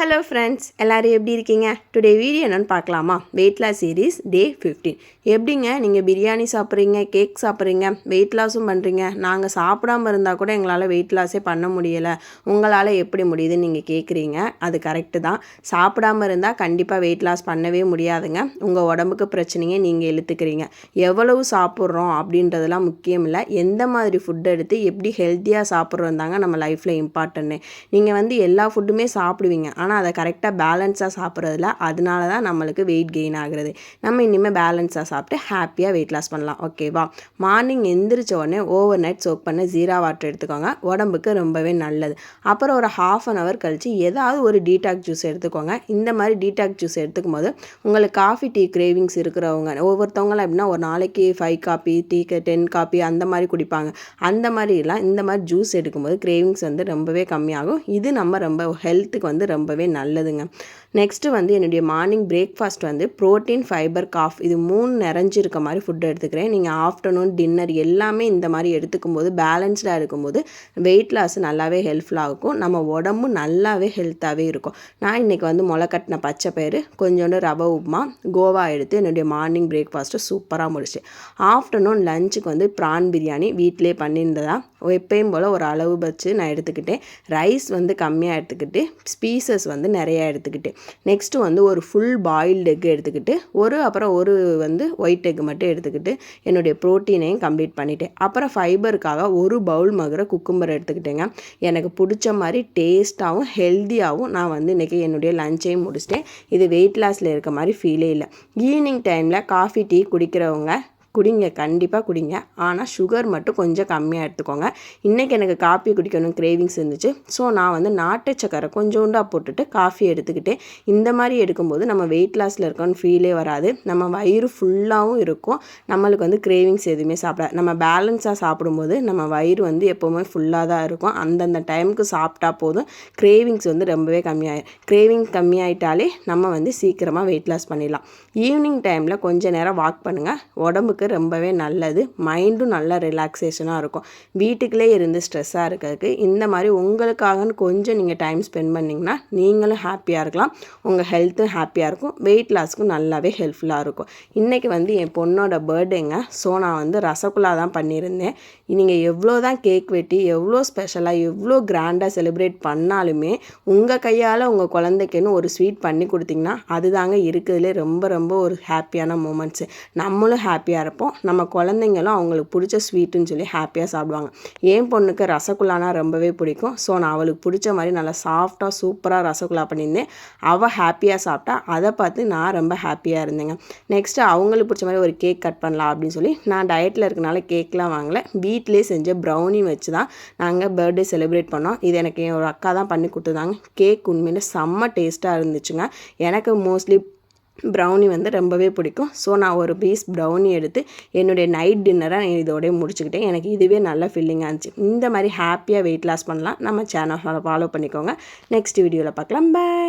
Hello friends எல்லோரும் எப்படி இருக்கீங்க? டுடே வீடியோ என்னென்னு பார்க்கலாமா? Weight loss series day fifteen எப்படிங்க நீங்கள் பிரியாணி சாப்பிட்றீங்க கேக் சாப்பிட்றீங்க வெயிட் லாஸும் பண்ணுறீங்க நாங்கள் சாப்பிடாம இருந்தால் கூட எங்களால் வெயிட் லாஸே பண்ண முடியலை. உங்களால் எப்படி முடியுதுன்னு நீங்கள் கேட்குறீங்க அது கரெக்டு தான். சாப்பிடாம இருந்தால் கண்டிப்பாக வெயிட் லாஸ் பண்ணவே முடியாதுங்க. உங்கள் உடம்புக்கு பிரச்சனையை நீங்கள் இழுத்துக்கிறீங்க. எவ்வளவு சாப்பிட்றோம் அப்படின்றதெல்லாம் முக்கியம் இல்லை. எந்த மாதிரி ஃபுட் எடுத்து எப்படி ஹெல்த்தியாக சாப்பிட்றோம் தாங்க நம்ம லைஃப்பில் இம்பார்ட்டன்ட்டு நீங்கள் வந்து எல்லா ஃபுட்டுமே சாப்பிடுவீங்க. ஆனால் ஆனால் அதை கரெக்டாக பேலன்ஸாக சாப்பிட்றதுல அதனால தான் நம்மளுக்கு வெயிட் கெயின் ஆகுறது. நம்ம இனிமேல் பேலன்ஸாக சாப்பிட்டு ஹாப்பியாக வெயிட் லாஸ் பண்ணலாம். ஓகேவா மார்னிங் எந்திரிச்ச உடனே ஓவர் நைட் சோக் பண்ண ஜீரா வாட்டர் எடுத்துக்கோங்க. உடம்புக்கு ரொம்பவே நல்லது. அப்புறம் ஒரு ஹாஃப் அன் ஹவர் கழித்து ஏதாவது ஒரு டீடாக் ஜூஸ் எடுத்துக்கோங்க. இந்த மாதிரி டீடாக் ஜூஸ் எடுத்துக்கும் போது உங்களுக்கு காஃபி டீ கிரேவிங்ஸ் இருக்கிறவங்க ஒவ்வொருத்தவங்களாம் எப்படின்னா ஒரு நாளைக்கு five coffee tea ten coffee அந்த மாதிரி குடிப்பாங்க. அந்த மாதிரிலாம் இந்த மாதிரி ஜூஸ் எடுக்கும்போது கிரேவிங்ஸ் வந்து ரொம்பவே கம்மியாகும். இது நம்ம ரொம்ப ஹெல்த்துக்கு வந்து ரொம்பவே ரொம்பவே நல்லதுங்க. நெக்ஸ்ட்டு வந்து என்னுடைய மார்னிங் பிரேக்ஃபாஸ்ட் வந்து ப்ரோட்டீன் ஃபைபர் காஃப் இது மூணு நிறைஞ்சிருக்க மாதிரி ஃபுட் எடுத்துக்கிறேன். நீங்கள் ஆஃப்டர்நூன் டின்னர் எல்லாமே இந்த மாதிரி எடுத்துக்கும் போது பேலன்ஸ்டாக இருக்கும்போது வெயிட் லாஸ் நல்லாவே ஹெல்ப்ஃபுல்லாக இருக்கும். நம்ம உடம்பு நல்லாவே ஹெல்த்தாகவே இருக்கும். நான் இன்றைக்கி வந்து முளைக்கட்டின பச்சை பயிறு கொஞ்சோண்டு ரவை உப்புமா கோவா எடுத்து என்னுடைய மார்னிங் பிரேக்ஃபாஸ்ட்டு சூப்பராக முடிச்சு ஆஃப்டர்நூன் லஞ்சுக்கு வந்து ப்ரான் பிரியாணி வீட்டிலே பண்ணியிருந்ததா? எப்பயும் போல் ஒரு அளவு வச்சு நான் எடுத்துக்கிட்டேன். ரைஸ் வந்து கம்மியாக எடுத்துக்கிட்டு ஸ்பீசஸ் வந்து நிறையா எடுத்துக்கிட்டு நெக்ஸ்ட்டு வந்து ஒரு ஃபுல் பாயில்டு எக் எடுத்துக்கிட்டு ஒரு அப்புறம் ஒரு வந்து ஒயிட் எக் மட்டும் எடுத்துக்கிட்டு என்னுடைய ப்ரோட்டீனையும் கம்ப்ளீட் பண்ணிட்டேன் அப்புறம் ஃபைபருக்காக ஒரு பவுல் மகுர குக்கும்பர் எடுத்துக்கிட்டேங்க. எனக்கு பிடிச்ச மாதிரி டேஸ்ட்டாகவும் ஹெல்த்தியாகவும் நான் வந்து இன்றைக்கி என்னுடைய லஞ்சையும் முடிச்சிட்டேன். இது வெயிட் லாஸில் இருக்க மாதிரி ஃபீலே இல்லை. ஈவினிங் டைமில் காஃபி டீ குடிக்கிறவங்க குடிங்க கண்டிப்பாக குடிங்க. ஆனால் சுகர் மட்டும் கொஞ்சம் கம்மியாக எடுத்துக்கோங்க. இன்றைக்கி எனக்கு காஃபி குடிக்கணும் கிரேவிங்ஸ் இருந்துச்சு. ஸோ நான் வந்து நாட்டு சக்கரை கொஞ்சோண்டாக போட்டுட்டு காஃபி எடுத்துக்கிட்டேன் இந்த மாதிரி எடுக்கும்போது நம்ம வெயிட் லாஸில் இருக்கோன்னு ஃபீலே வராது. நம்ம வயிறு ஃபுல்லாகவும் இருக்கும். நம்மளுக்கு வந்து கிரேவிங்ஸ் எதுவுமே சாப்பிட நம்ம பேலன்ஸாக சாப்பிடும்போது நம்ம வயிறு வந்து எப்போவுமே ஃபுல்லாக தான் இருக்கும். அந்தந்த டைமுக்கு சாப்பிட்டா போதும். கிரேவிங்ஸ் வந்து ரொம்பவே கம்மியாயிடும் கிரேவிங் கம்மியாயிட்டாலே நம்ம வந்து சீக்கிரமாக வெயிட் லாஸ் பண்ணிடலாம். ஈவினிங் டைமில் கொஞ்சம் நேரம் வாக் பண்ணுங்கள் உடம்புக்கு உடம்புக்கு ரொம்பவே நல்லது. மைண்டும் நல்லா ரிலாக்ஸேஷனாக இருக்கும். வீட்டுக்குள்ளே இருந்து ஸ்ட்ரெஸ்ஸாக இருக்கிறதுக்கு இந்த மாதிரி உங்களுக்காகன்னு கொஞ்சம் நீங்கள் டைம் ஸ்பெண்ட் பண்ணிங்கன்னா நீங்களும் ஹாப்பியாக இருக்கலாம். உங்கள் ஹெல்த்தும் ஹாப்பியாக இருக்கும். வெயிட் லாஸ்க்கும் நல்லாவே ஹெல்ப்ஃபுல்லாக இருக்கும். இன்றைக்கி வந்து என் பொண்ணோட பர்த்டேங்க ஸோ நான் வந்து ரசகுல்லா தான் பண்ணியிருந்தேன். நீங்கள் எவ்வளோ தான் கேக் வெட்டி எவ்வளோ ஸ்பெஷலாக எவ்வளோ கிராண்டாக செலிப்ரேட் பண்ணாலுமே உங்கள் கையால் உங்கள் குழந்தைக்குன்னு ஒரு ஸ்வீட் பண்ணி கொடுத்தீங்கன்னா அதுதாங்க இருக்கிறதுலே ரொம்ப ரொம்ப ஒரு ஹாப்பியான மூமெண்ட்ஸு நம்மளும் ஹாப்பியாக இருப்போம். நம்ம குழந்தைங்களும் அவங்களுக்கு பிடிச்ச ஸ்வீட்டுன்னு சொல்லி ஹாப்பியாக சாப்பிடுவாங்க. என் பொண்ணுக்கு ரசகுல்லானா ரொம்பவே பிடிக்கும். ஸோ நான் அவளுக்கு பிடிச்ச மாதிரி நல்லா சாஃப்டாக சூப்பராக ரசகுல்லா பண்ணியிருந்தேன். அவள் ஹாப்பியாக சாப்பிட்டா அதை பார்த்து நான் ரொம்ப ஹாப்பியாக இருந்தேங்க. நெக்ஸ்ட்டு அவங்களுக்கு பிடிச்ச மாதிரி ஒரு கேக் கட் பண்ணலாம் அப்படின்னு சொல்லி நான் டயட்டில் இருக்கனால கேக்லாம் வாங்கலை. வீட்டிலே செஞ்ச ப்ரௌனி வச்சு தான் நாங்கள் பர்த்டே செலிப்ரேட் பண்ணோம். இது எனக்கு என் ஒரு அக்கா தான் பண்ணி கொடுத்துருந்தாங்க. கேக் உண்மையிலே செம்ம டேஸ்ட்டாக இருந்துச்சுங்க. எனக்கு மோஸ்ட்லி ப்ரௌனி வந்து ரொம்பவே பிடிக்கும். ஸோ நான் ஒரு பீஸ் ப்ரௌனி எடுத்து என்னுடைய நைட் டின்னரை நான் இதோடய முடிச்சுக்கிட்டேன். எனக்கு இதுவே நல்ல ஃபீலிங்காக இருந்துச்சு. இந்த மாதிரி ஹாப்பியாக வெயிட் லாஸ் பண்ணலாம். நம்ம சேனல் ஃபாலோ பண்ணிக்கோங்க. நெக்ஸ்ட் வீடியோவில் பார்க்கலாம். பாய்